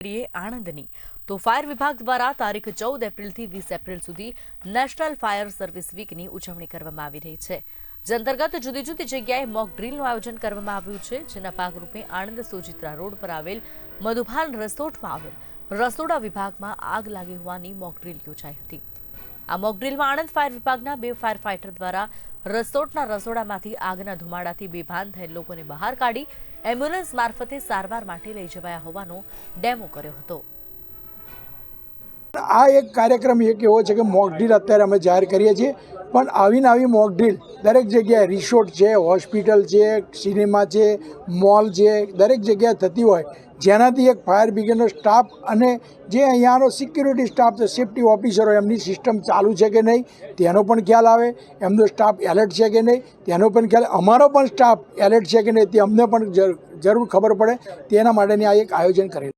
આણંદની. તો ફાયર વિભાગ દ્વારા તારીખ ચૌદ એપ્રિલથી વીસ એપ્રિલ સુધી નેશનલ ફાયર સર્વિસ વીકની ઉજવણી કરવામાં આવી રહી છે. જે અંતર્ગત જુદી જુદી જગ્યાએ મોક ડ્રીલનું આયોજન કરવામાં આવ્યું છે, જેના ભાગરૂપે આણંદ સોજિત્રા રોડ પર આવેલ મધુભાન રસોટમાં આવેલ રસોડા વિભાગમાં આગ લાગી હોવાની મોક ડ્રીલ યોજાઈ હતી. આ મોકડ્રીલમાં આણંદ ફાયર વિભાગના બે ફાયર ફાઇટર દ્વારા રસોટના રસોડામાંથી આગના ધુમાડાથી બેભાન થયેલ લોકોને બહાર કાઢી એમ્બ્યુલન્સ મારફતે સારવાર માટે લઈ જવાયા હોવાનો ડેમો કર્યો હતો. આ એક કાર્યક્રમ એક એવો છે કે મોક અત્યારે અમે જાહેર કરીએ છીએ. પણ આવીને આવી મોક દરેક જગ્યાએ રિસોર્ટ છે હોસ્પિટલ છે સિનેમા છે મોલ છે, દરેક જગ્યાએ થતી હોય. જેનાથી એક ફાયર બ્રિગેડનો સ્ટાફ અને જે અહીંયાનો સિક્યુરિટી સ્ટાફ છે સેફ્ટી ઓફિસરો એમની સિસ્ટમ ચાલુ છે કે નહીં, તેનો પણ ખ્યાલ આવે. એમનો સ્ટાફ એલર્ટ છે કે નહીં, તેનો પણ ખ્યાલ અમારો પણ સ્ટાફ એલર્ટ છે કે નહીં, તે અમને પણ જરૂર ખબર પડે. તેના માટેની આ એક આયોજન કરેલું